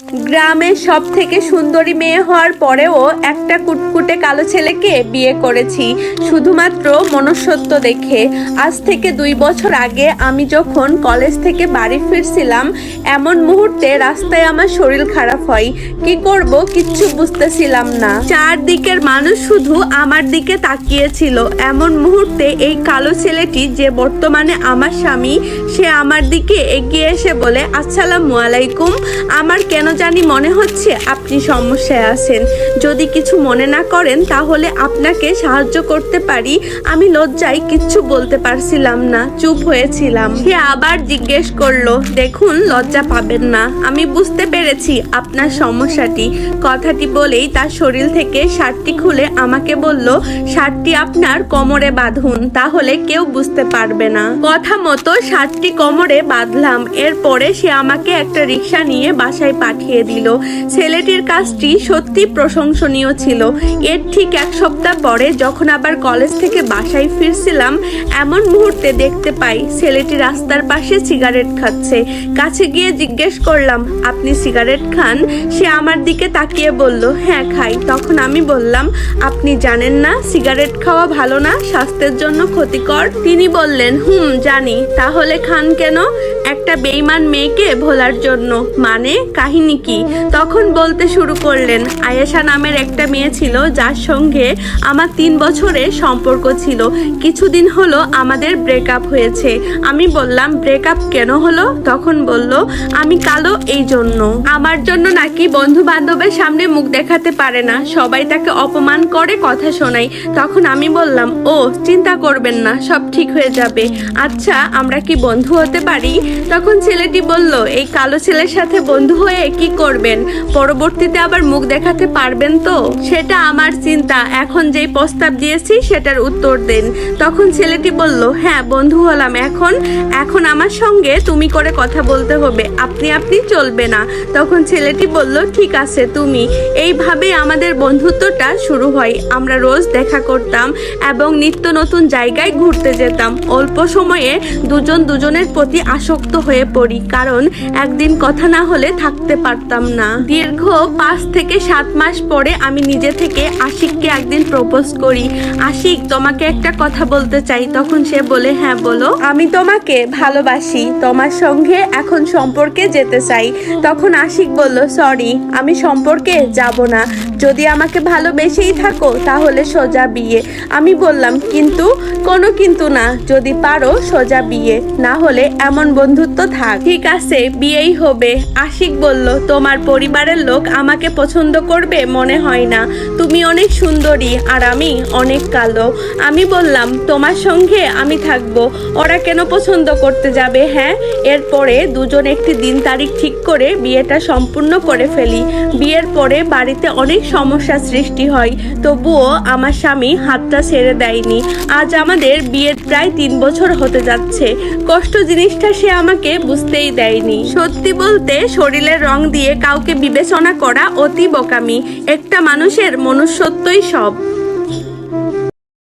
গ্রামের সব থেকে সুন্দরী মেয়ে হওয়ার পরেও একটা কুটকুটে কালো ছেলেকে বিয়ে করেছি। শুধুমাত্র মনুষ্যত্ব দেখে। আজ থেকে দুই বছর আগে আমি যখন কলেজ থেকে বাড়ি ফিরছিলাম, এমন মুহূর্তে রাস্তায় আমার শরীর খারাপ হয়। কি করব কিচ্ছু বুঝতেছিলাম না। চারদিকের মানুষ শুধু আমার দিকে তাকিয়েছিল। এমন মুহূর্তে এই কালো ছেলেটি যে বর্তমানে আমার স্বামী, সে আমার দিকে এগিয়ে এসে বলে, আসসালামু আলাইকুম। আমার কেন জানি মনে হচ্ছে আপনি সমস্যায় আছেন। যদি কিছু মনে না করেন তাহলে আপনাকে সাহায্য করতে পারি। আমি লজ্জায় কিচ্ছু বলতে পারছিলাম না, চুপ হয়েছিলাম। সে আবার জিজ্ঞেস করল, দেখুন, লজ্জা পাবেন না। আমি বুঝতে পেরেছি আপনার সমস্যাটি। কথাটি বলেই তার শরীর থেকে শার্টটি খুলে আমাকে বলল শার্টটি আপনার কোমরে বাঁধুন, তাহলে কেউ বুঝতে পারবে না। কথা মতো শার্টটি কোমরে বাঁধলাম। এরপরে সে আমাকে একটা রিক্সা নিয়ে বাসায় পাঠিয়ে দিল। ছেলেটির কাজটি সত্যি প্রশংসনীয় ছিল। এর ঠিক এক সপ্তাহ পরে যখন আবার কলেজ থেকে বাসায় ফিরছিলাম, এমন মুহূর্তে দেখতে পাই ছেলেটি রাস্তার পাশে সিগারেট খাচ্ছে। কাছে গিয়ে জিজ্ঞেস করলাম, আপনি সিগারেট খান? সে আমার দিকে তাকিয়ে বলল হ্যাঁ খাই। তখন আমি বললাম, আপনি জানেন না, সিগারেট খাওয়া ভালো না, স্বাস্থ্যের জন্য ক্ষতিকর? তিনি বললেন, হুম, জানি। তাহলে খান কেন? একটা বেইমান মেয়েকে ভোলার জন্য। মানে কাহিনী কি? তখন বলতে শুরু করলেন, আয়েশা নামের একটা মেয়ে ছিল যার সঙ্গে আমার তিন বছরের সম্পর্ক ছিল। কিছুদিন হলো আমাদের ব্রেকআপ হয়েছে। আমি বললাম ব্রেকআপ কেন হলো? তখন বলল, আমি কালো এই জন্য। আমার জন্য নাকি বন্ধু বান্ধবের সামনে মুখ দেখাতে পারে না। সবাই তাকে অপমান করে কথা শোনাই তখন আমি বললাম, ও, চিন্তা করবেন না, সব ঠিক হয়ে যাবে। আচ্ছা আমরা কি বন্ধু হতে পারি? তখন ছেলেটি বলল, এই কালো ছেলের সাথে বন্ধু হয়ে কি করবেন? পরবর্তীতে আবার মুখ দেখাতে পারবেন তো? সেটা আমার চিন্তা। এখন যেই প্রস্তাব দিয়েছি, সেটার উত্তর দেন। তখন ছেলেটি বলল হ্যাঁ বন্ধু হলাম এখন। এখন আমার সঙ্গে তুমি করে কথা বলতে হবে। আপনি আপনি চলবে না। তখন ছেলেটি বলল, ঠিক আছে, তুমি। এইভাবে আমাদের বন্ধুত্বটা শুরু হয়। আমরা রোজ দেখা করতাম এবং নিত্য নতুন জায়গায় ঘুরতে যেতাম। অল্প সময়ে দুজন দুজনের প্রতি আসক্ত হয়ে পড়ি। কারণ একদিন কথা না হলে থাকতে পারতাম না। দীর্ঘ পাঁচ থেকে সাত মাস পরে আমি নিজে থেকে আশিককে একদিন প্রপোজ করি। আশিক, তোমাকে একটা কথা বলতে চাই। তখন সে বলে হ্যাঁ বলো। আমি তোমাকে ভালোবাসি, তোমার সঙ্গে এখন সম্পর্কে যেতে চাই। তখন আশিক বলল, সরি, আমি সম্পর্কে যাব না। যদি আমাকে ভালোবেসেই থাকো, তাহলে সোজা বিয়ে। আমি বললাম, কিন্তু, কোনো কিন্তু না। যদি পারো, সোজা বিয়ে। না হলে এমন বন্ধুত্ব থাক। ঠিক আছে, বিয়েই হবে। আশিক বলল তোমার পরিবারের লোক আমাকে পছন্দ করবে মনে হয় না। তুমি অনেক সুন্দরী আর আমি অনেক কালো। আমি বললাম, তোমার সঙ্গে আমি থাকব। ওরা কেন পছন্দ করতে যাবে হ্যাঁ? এরপরে দুজন একটি দিন তারিখ ঠিক করে বিয়েটা সম্পূর্ণ করে ফেলি। বিয়ের পরে বাড়িতে অনেক সমস্যা সৃষ্টি হয়। তবুও আমার স্বামী হাতটা ছেড়ে দেয়নি। আজ আমাদের বিয়ের প্রায় তিন বছর হতে যাচ্ছে। কষ্ট জিনিসটা সে আমাকে বুঝতেই দেয়নি। সত্যি বলতে শরীরের রং দিয়ে কাউকে বিবেচনা করা অতি বোকামি। একটা মানুষের মনুষ্যত্বই সব।